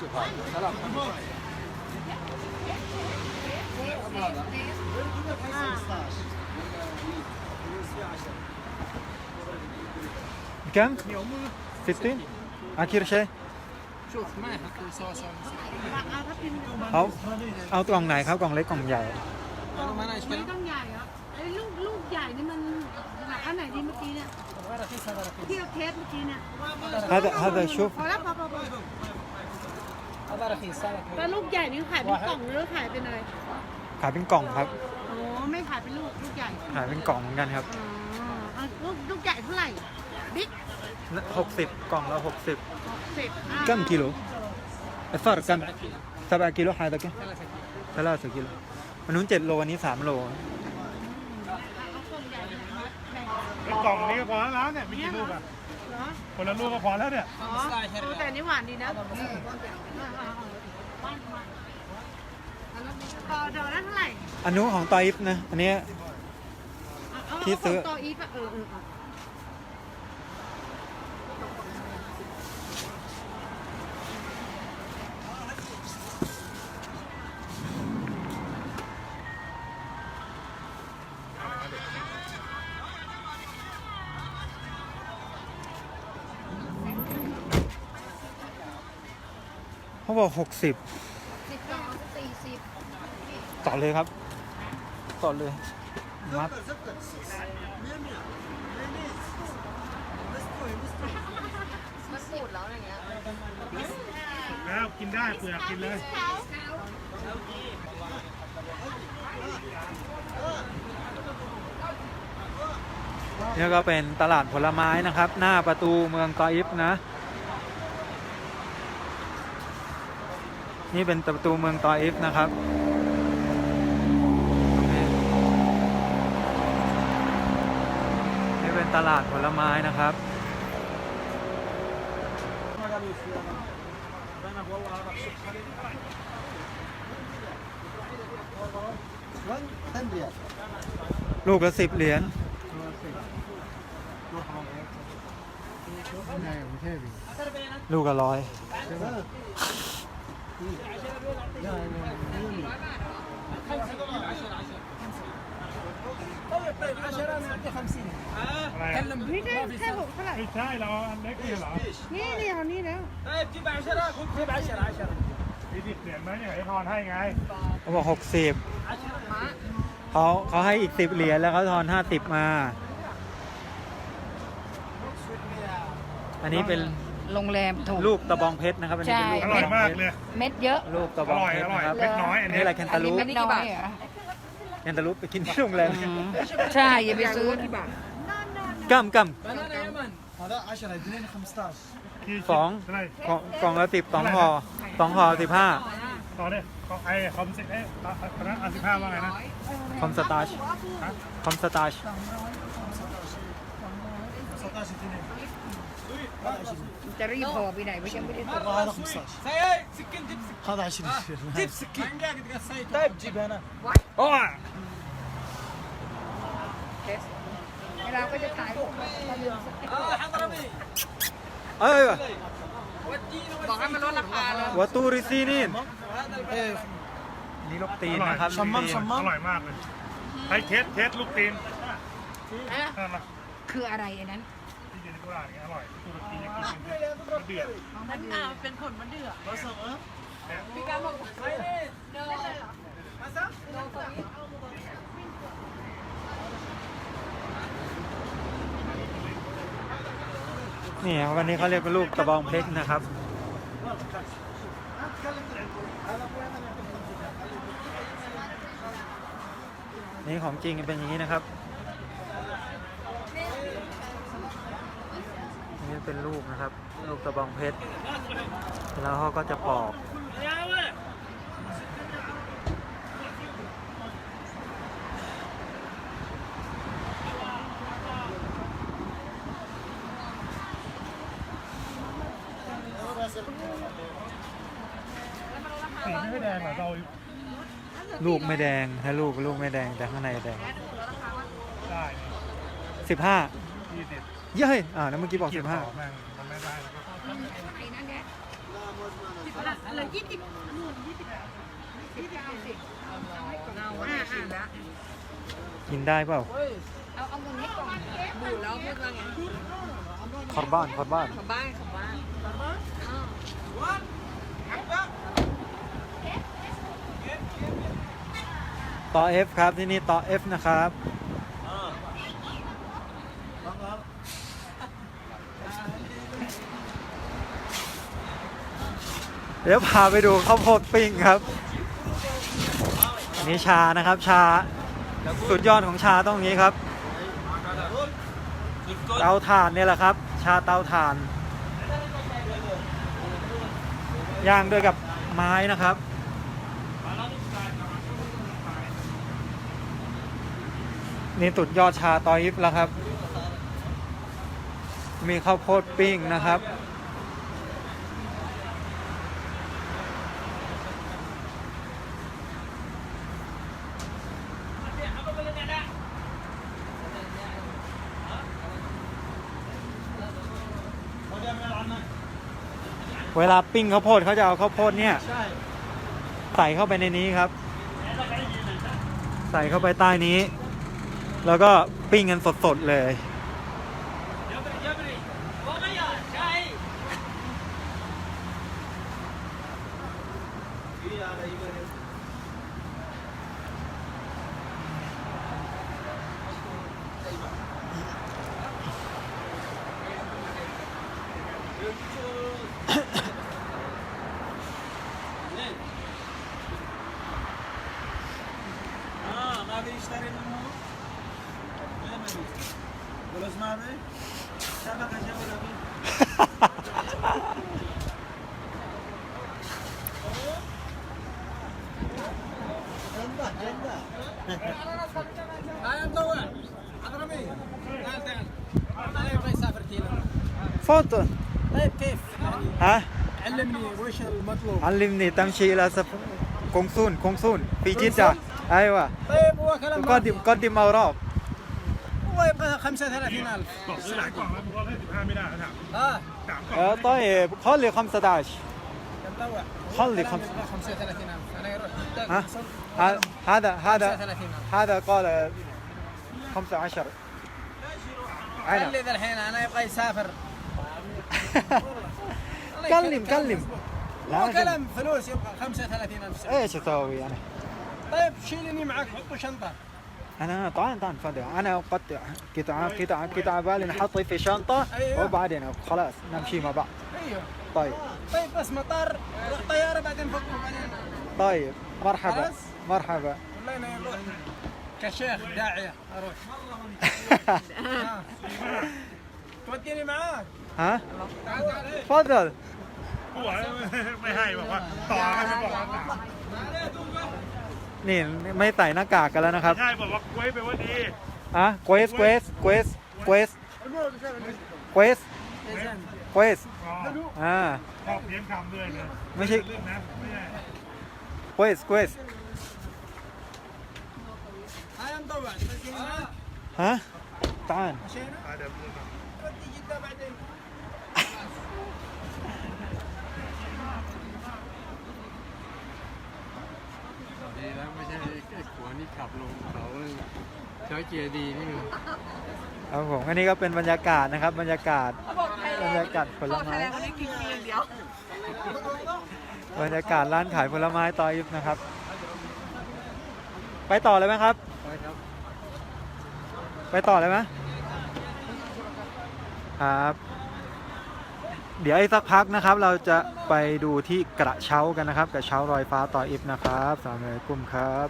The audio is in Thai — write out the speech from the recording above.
شوف هذا سلام كم؟ 15 آخر شيء شوف ما يحط لي صوص ولا مسكر. เอาถ้าพิมพ์ เขาเอากล่องไหนครับกล่องเล็กกล่องใหญ่ انا ما انا ไม่ اشتري ต้องใหญ่เหรอไอ้ลูกลูกใหญ่นี่มันหนักอันไหนดีเมื่อกี้เนี่ย رخيص هذا رخيص ที่เราเทสเมื่อกี้เนี่ย هذا هذا شوف هذا رخيص هذا แล้วลูกใหญ่นี่ขายเป็นกล่องหรือขายเป็นอะไร ขายเป็นกล่องครับ อ๋อไม่ขายเป็นลูกลูกใหญ่ ขายเป็นกล่องเหมือนกันครับ อ๋อเอาลูกลูกใหญ่เท่าไหร่บิ๊ก 60 กล่องละ60 หกสิบอ่า كم كيلو؟ الفرق كم؟ 7 كيلو هذا كم؟ ثلاثة كيلو 3 كيلو อันนู้น7โลอันนี้ 3 โล เอากล่ องใหญ่เลยนะแบ่งเป็นกล่องนี้ก็พอแล้วเนี่ยมีกี่ลูกอะเหรอคนละลูกก็พอแล้วเนี่ยอ๋อเออแต่อันนี่หวานดีนะอ่าอ่าอ่าบ้านมาอันนั้นต่อดอกละเท่าไหร่อันนู้นของตออิฟนะ อันเนี้ย เาเาที่ซื้อ เาต่ออีฟอะเออเออเออ เขาบอกสิบสองสี่สิบ60ต่อเลยครับ ต่อเลยมัดมันสูดแล้วอย่างเงี้ยแล้วกินได้เปลือกกินเลยนี่ก็เป็นตลาดผลไม้นะครับ หน้าประตูเมืองตออิฟนะ นี่เป็นประตูเมืองตออิฟนะครับนี่เป็นตลาดผลไม้นะครับลูกละสิบเหรียญลูกละร้อย อะไร كلم นี่ได้แค่หกเท่าไหร่ ไม่ใช่เราเอาอันเล็กนี่เหรอ นี่นี่เอานี่แล้ว طيب جيب 10 قول جيب 10 10 มีดิบเหรียญไหมเนี่ยไอ้ทอนให้ไง เขาบอกหกสิบเขาเขาให้อีกสิบเหรียญแล้วเขาทอนห้าสิบมา อันนี้เป็น โรงแรมถูก ลูกตะบองเพชรนะครับ อันนี้เป็นลูก อ ตะ ร่อย บอง มาก เพชร เลย เม็ดเยอะ ลูกตะบองเพชรนะครับ อร่อยอร่อยเล็กน้อยอันนี้ นี่อะไรแคน อั ตาน ลู นี้ ป เม็ดน้อยเหรอ แคนตาลูปไปกินที่โรงแรม อืมใช่อย่าไปซื้อ กัมกัม بنانا يمن هذا 10 اثنين 15 กี่ชิ้น สอง เท่าไหร่ กล่องกล่องละสิบสองห่อสองห่อสิบห้า ต่อเนี่ยเขาไอ้คอมสิเอ๊ะคณะอาสิบห้าว่าไงนะ คอมสตาร์ชคอมสตาร์ช 19 اثنين จะรีบพอไปไหนไม่ยังไม่ได้ซื้อ والله هذا 15 سيد سكين جيب سكين هذا 20 جيب سكين طيب جيب هنا โอ้ย เวลาก็จะถ่ายรูป اه حضرمي เอ้ย ودينا บอกให้มันลดราคาเลย วัตูริซีนี่ ايه นี่ลูกตี อน ร่อย นะครับ ชัมมัม ลูกตีน ชัมมั อร่อยมากเลยให้เทสเทสลูกตีน ฮะ นั่นนะ คืออะไรอันนั้นที่อยู่ในกุหลาบเนี่ยอร่อยตุรกีจะกินเป็นเดือดมันอ่าเป็นผลมันเดือดนี่ครับวันนี้เขาเรียกเป็นลูกตะบองเพชรนะครับนี่ของจริงเป็นอย่างนี้นะครับ นี่เป็นลูกนะครับ ลูกตะบองเพชร แล้วเขาก็จะปอกไม่แดงเหรอเราลูกไม่แดงถ้าลูกลูกไม่แดงแต่ข้างในแดงได้สิบห้ายี่สิบ เย้ยอ่าแล้วเมื่อกี้บอกสิบห้าแม่งมันไม่ได้แล้วก็ไอ้นั่นเนี่ยแยี่สิบนู่นยี่สิบยี่สิบเก้าสิบเอาให้ก่อนเอาอ่าอ่ากินได้เปล่าเอาเอาตรงนี้ก่อนบูดแล้วพูดว่าไงขอบ้านขอบ้านขับบ้านขับบ้านอ้าวต่อ F ครับที่นี่ต่อ F นะครับ เดี๋ยวพาไปดูข้าวโพดปิ้งครับ อันนี้ชานะครับชาสุดยอดของชาต้องนี้ครับ เตาถ่านเนี่ยแหละครับ ชาเตาถ่าน ย่างด้วยกับไม้นะครับนี่ตุดยอดชาตอยิฟแล้วครับ มีข้าวโพดปิ้งนะครับ เวลาปิ้งข้าวโพดเขาจะเอาข้าวโพดเนี่ยใส่เข้าไปในนี้ครับ ใส่เข้าไปใต้นี้ แล้วก็ปิ้งกันสดๆเลยอะไร Los طيب كيف؟ ها؟ علمني وش المطلوب؟ علمني تمشي إلى سف... كونسون كونسون في جدة أيوه طيب وكلام كلام قدم أوراق هو يبغى 35000 آه طيب خلي 15 خلي 35000 أنا يروح. هذا هذا هذا قال 15 خلي ذا الحين أنا يبغى يسافر. كلم كلم. مو لازم. كلام فلوس يبغى 35000 إيش أسوي أنا يعني؟ طيب شيلني معك حطه شنطة. أنا طبعا طبعا فاضي أنا اقطع قطعه قطعه قطعه بالي نحطه في شنطه أيوة. وبعدين خلاص نمشي مع بعض أيوه طيب طيب بس مطار روح طياره بعدين فكوا بعدين طيب مرحبا خلاص؟ مرحبا والله أنا يروح كشيخ داعيه أروح آه. توديني معاك ها إيه. تفضل หัว นี่ไม่ใส่หน้ากากกันแล้วนะครับใช่บอกว่าเควสไปว่าดีอะเควสเควสเควสเควสเควสเควสอ่าออกเพียงคำเลยนะไม่ใช่เควสเควสฮะตานีแล้วไม่ใช่ไอ้ขวานี่ขับลงเขาใช้เกียร์ดีนี่มันครับผมอันนี้ก็เป็นบรรยากาศนะครับ บรรยากาศบรรยากาศผลไม้บรรยากาศร้านขายผลไม้ตอยิฟนะครับ ไปต่อเลยไหมครับ ไปครับ ไปต่อเลยไหมครับ เดี๋ยวไอ้สักพักนะครับ เราจะไปดูที่กระเช้ากันนะครับ กระเช้ารอยฟ้าต่ออิฟนะครับสามเลยกุ้มครับ